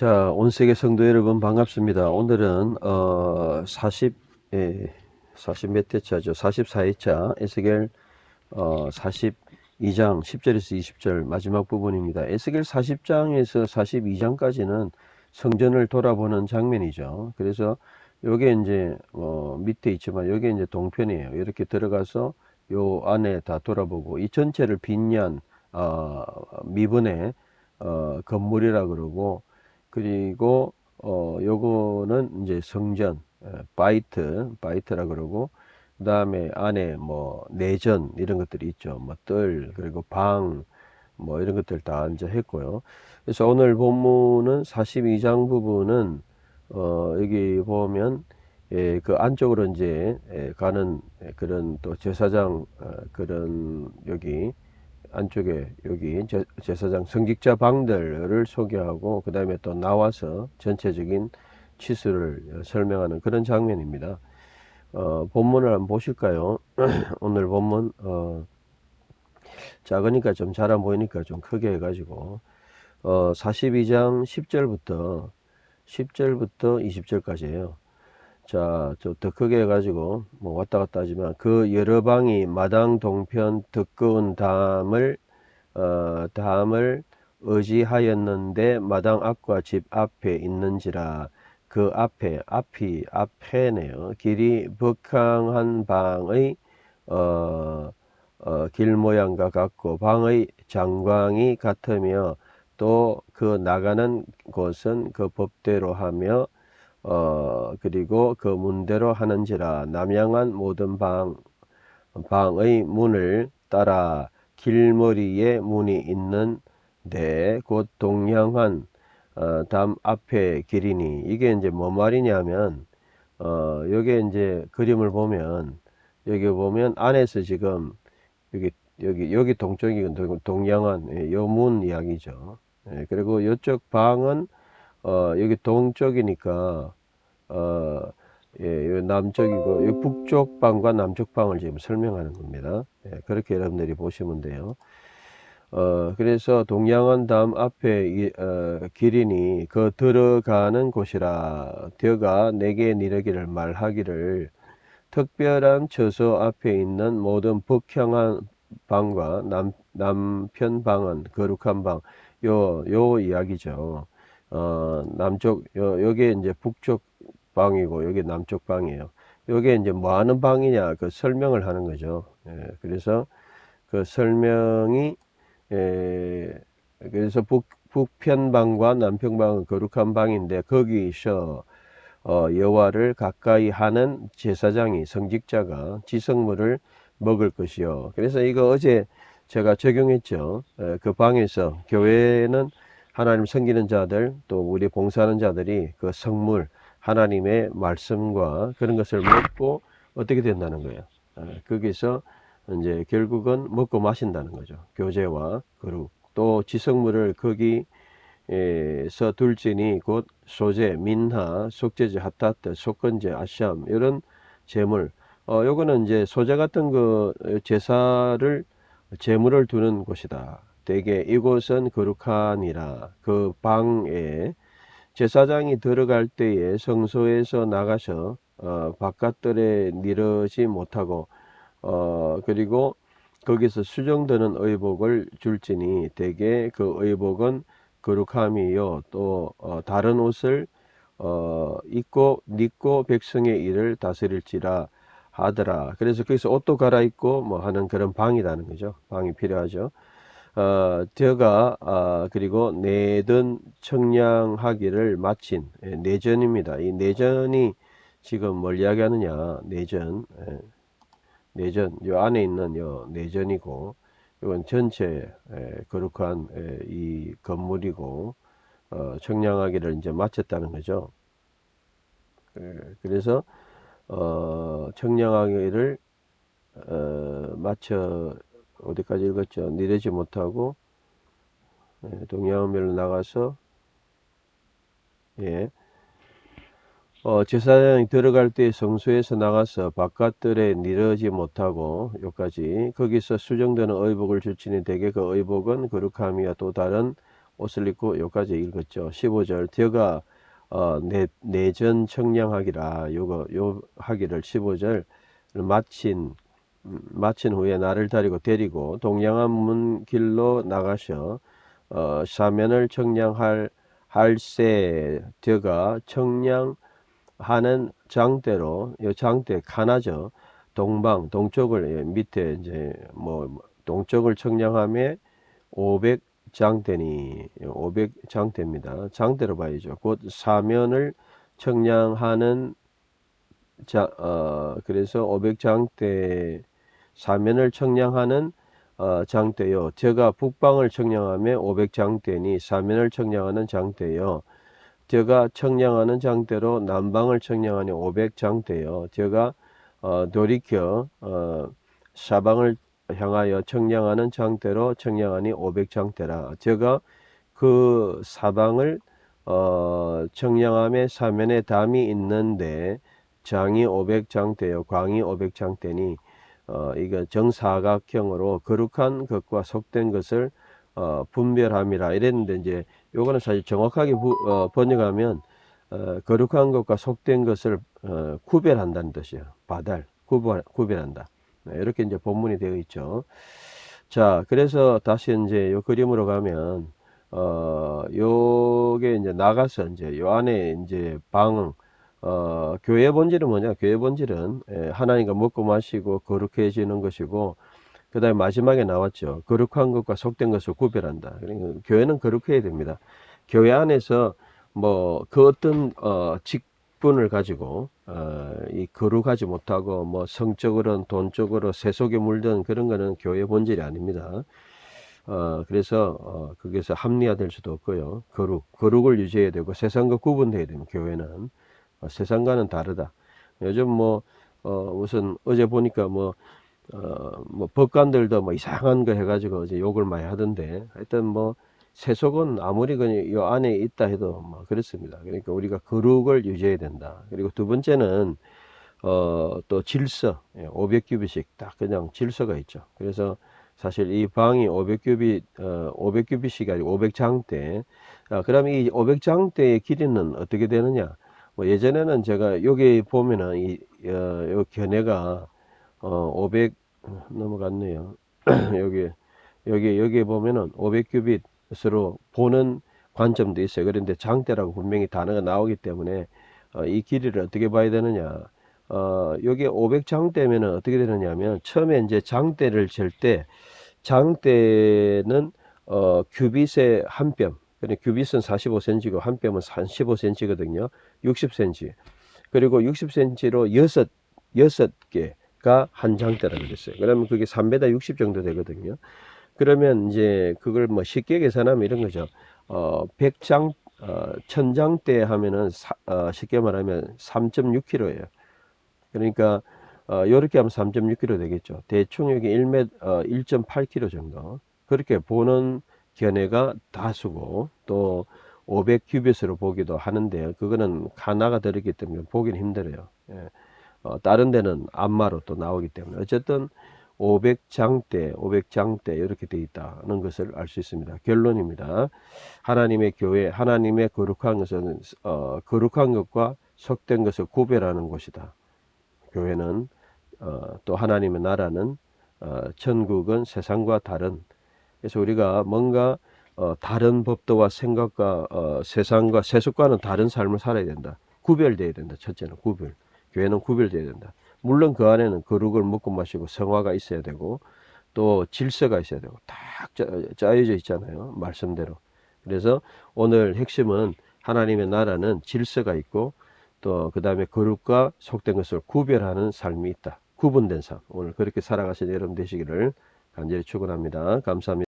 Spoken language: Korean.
자, 온 세계 성도 여러분 반갑습니다. 오늘은 어 40, 예, 40몇 회차죠? 44회차 에스겔 어 42장 10절에서 20절 마지막 부분입니다. 에스겔 40장에서 42장까지는 성전을 돌아보는 장면이죠. 그래서 요게 이제 어 밑에 있지만 요게 이제 동편이에요. 이렇게 들어가서 요 안에 다 돌아보고 이 전체를 빈년 어 미분의 어 건물이라 그러고 그리고 어 요거는 이제 성전 에, 바이트 바이트라 그러고 그 다음에 안에 뭐 내전 이런 것들이 있죠. 뭐뜰 그리고 방 뭐 이런 것들 다 이제 했고요. 그래서 오늘 본문은 42장 부분은 어 여기 보면 예, 그 안쪽으로 이제 예, 가는 예, 그런 또 제사장 어, 그런 여기 안쪽에 여기 제, 제사장 성직자 방들을 소개하고 그 다음에 또 나와서 전체적인 치수를 설명하는 그런 장면입니다. 어, 본문을 한번 보실까요? 오늘 본문 어, 작으니까 좀 잘 안 보이니까 좀 크게 해가지고 어, 42장 10절부터 10절부터 20절까지예요. 자, 좀 더 크게 해가지고 뭐 왔다 갔다 하지만 그 여러 방이 마당 동편 두꺼운 담을 어, 담을 의지하였는데 마당 앞과 집 앞에 있는지라 그 앞에 앞이 앞에네요. 길이 벅항한 방의 어, 어, 길 모양과 같고 방의 장광이 같으며 또 그 나가는 곳은 그 법대로 하며 어, 그리고 그 문대로 하는지라 남양한 모든 방, 방의 문을 따라 길머리에 문이 있는 데 곧 동양한 어, 담 앞에 길이니 이게 이제 뭐 말이냐면 어, 여기 이제 그림을 보면 여기 보면 안에서 지금 여기 여기 여기 동쪽이 동양한 예, 요문 이야기죠. 예, 그리고 이쪽 방은 어, 여기 동쪽이니까, 어, 예, 요 남쪽이고, 요 북쪽 방과 남쪽 방을 지금 설명하는 겁니다. 예, 그렇게 여러분들이 보시면 돼요. 어, 그래서 동양원 담 앞에 이, 어, 기린이 그 들어가는 곳이라 되가 내게 이르기를 말하기를 특별한 처소 앞에 있는 모든 북향한 방과 남, 남편 방은 거룩한 방, 요, 요 이야기죠. 어, 남쪽, 요, 여기 이제 북쪽 방이고, 여기 남쪽 방이에요. 여기 이제 뭐 하는 방이냐, 그 설명을 하는 거죠. 예, 그래서 그 설명이, 예, 그래서 북, 북편 방과 남편 방은 거룩한 방인데, 거기서, 어, 여호와를 가까이 하는 제사장이 성직자가 지성물을 먹을 것이요. 그래서 이거 어제 제가 적용했죠. 에, 그 방에서 교회는 하나님 섬기는 자들 또 우리 봉사하는 자들이 그 성물 하나님의 말씀과 그런 것을 먹고 어떻게 된다는 거예요. 아, 거기서 이제 결국은 먹고 마신다는 거죠. 교제와 거룩 또 지성물을 거기에서 둘지니 곧 소재, 민하, 속죄제, 핫타트, 속건제, 아샴 이런 제물. 어 요거는 이제 소재 같은 그 제사를 제물을 두는 곳이다. 되게 이곳은 거룩하니라. 그 방에 제사장이 들어갈 때에 성소에서 나가서 어, 바깥들에 니르지 못하고 어, 그리고 거기서 수정되는 의복을 줄지니 대개 그 의복은 거룩함이요. 또 어, 다른 옷을 어, 입고 입고 백성의 일을 다스릴지라 하더라. 그래서 거기서 옷도 갈아입고 뭐 하는 그런 방이라는 거죠. 방이 필요하죠 어, 저가 어, 그리고 내든 청량하기를 마친 예, 내전입니다. 이 내전이 지금 뭘 이야기하느냐 내전 예, 내전 요 안에 있는 요 내전이고 이건 전체 예, 거룩한 예, 이 건물이고 어, 청량하기를 이제 마쳤다는 거죠. 예, 그래서 어, 청량하기를 어, 마쳐 어디까지 읽었죠? 내리지 못하고 예, 동양면로 나가서 예. 어, 제사장이 들어갈 때 성소에서 나가서 바깥들에 니르지 못하고 여기까지 거기서 수정되는 의복을 줄치니 대개 그 의복은 거룩함이야 또 다른 옷을 입고 여기까지 읽었죠. 15절 벼가 어, 내, 내전 청량하기라 요거 요 하기를 15절 마친 음, 마친 후에 나를 다리고 데리고 동양한 문 길로 나가셔 어, 사면을 청량할 할세 벼가 청량하는 장대로 요 장대 가나죠 동방 동쪽을 예, 밑에 이제 뭐 동쪽을 청량함에 500 장대니 500 장대입니다. 장대로 봐야죠. 곧 사면을 청량하는 자, 어, 그래서 500 장대 사면을 청량하는 어, 장대요. 제가 북방을 청량하며 500 장대니 사면을 청량하는 장대요. 제가 청량하는 장대로 남방을 청량하니 500 장대요. 제가 어, 돌이켜 어, 사방을 향하여 청량하는 장대로 청량하니 500장대라. 제가 그 사방을 어, 청량함의 사면에 담이 있는데 장이 500장대요. 광이 500장대니 어, 이거 정사각형으로 거룩한 것과 속된 것을 어, 분별함이라 이랬는데 이제 요거는 사실 정확하게 부, 어, 번역하면 어, 거룩한 것과 속된 것을 어, 구별한다는 뜻이에요. 바달 구별, 구별한다. 네, 이렇게 이제 본문이 되어 있죠. 자, 그래서 다시 이제 요 그림으로 가면 어, 요게 이제 나가서 이제 요 안에 이제 방 어, 교회 본질은 뭐냐? 교회 본질은 예, 하나님과 먹고 마시고 거룩해지는 것이고 그 다음에 마지막에 나왔죠. 거룩한 것과 속된 것을 구별한다. 그러니까 교회는 거룩해야 됩니다. 교회 안에서 뭐 그 어떤 어, 직분을 가지고 어, 이 거룩하지 못하고 뭐 성적으로는 돈적으로 세속에 물든 그런 거는 교회 본질이 아닙니다. 어, 그래서 어, 거기서 합리화될 수도 없고요. 거룩, 거룩을 유지해야 되고 세상과 구분돼야 됩니다. 교회는 어, 세상과는 다르다. 요즘 뭐 어, 우선 어제 보니까 뭐 어, 뭐 법관들도 뭐 이상한 거 해가지고 이제 욕을 많이 하던데 하여튼 뭐 세속은 아무리 그이 안에 있다 해도 뭐 그렇습니다. 그러니까 우리가 거룩을 유지해야 된다. 그리고 두 번째는 어, 또 질서, 500규빗씩 딱 그냥 질서가 있죠. 그래서 사실 이 방이 500규빗, 어, 500규빗이 아니고 500장대. 아, 그럼 이 500장대의 길이는 어떻게 되느냐? 뭐 예전에는 제가 여기 보면은 이, 어, 요 견해가 어, 500 넘어갔네요. 여기 여기 여기 보면은 500규빗으로 보는 관점도 있어요. 그런데 장대라고 분명히 단어가 나오기 때문에 어, 이 길이를 어떻게 봐야 되느냐? 어, 여기 500 장대면은 어떻게 되느냐면 처음에 이제 장대를 잴 때 장대는 어, 규빗의 한 뼘. 그러니까 규빗은 45cm고 한 뼘은 15cm거든요. 60cm. 그리고 60cm로 여섯 여섯 개가 한 장대라고 그랬어요. 그러면 그게 3m 60 정도 되거든요. 그러면 이제 그걸 뭐 쉽게 계산하면 이런 거죠. 어, 100장, 어, 1000장대 하면은 사, 어, 쉽게 말하면 3.6kg예요. 그러니까 어, 이렇게 하면 3.6kg 되겠죠. 대충 여기 1m, 어, 1.8kg 정도. 그렇게 보는 견해가 다수고 또 500규빗으로 보기도 하는데 그거는 가나가 들었기 때문에 보기는 힘들어요. 예. 어, 다른 데는 안마로 또 나오기 때문에 어쨌든 500장대, 500장대 이렇게 되어 있다는 것을 알 수 있습니다. 결론입니다. 하나님의 교회, 하나님의 거룩한 것은 어, 거룩한 것과 속된 것을 구별하는 곳이다. 교회는 어, 또 하나님의 나라는 어, 천국은 세상과 다른 그래서 우리가 뭔가 어, 다른 법도와 생각과 어, 세상과 세속과는 다른 삶을 살아야 된다. 구별돼야 된다. 첫째는 구별. 교회는 구별돼야 된다. 물론 그 안에는 거룩을 먹고 마시고 성화가 있어야 되고 또 질서가 있어야 되고 딱 짜, 짜여져 있잖아요. 말씀대로. 그래서 오늘 핵심은 하나님의 나라는 질서가 있고 또 그 다음에 거룩과 속된 것을 구별하는 삶이 있다. 구분된 삶. 오늘 그렇게 살아가신 여러분 되시기를 간절히 축원합니다. 감사합니다.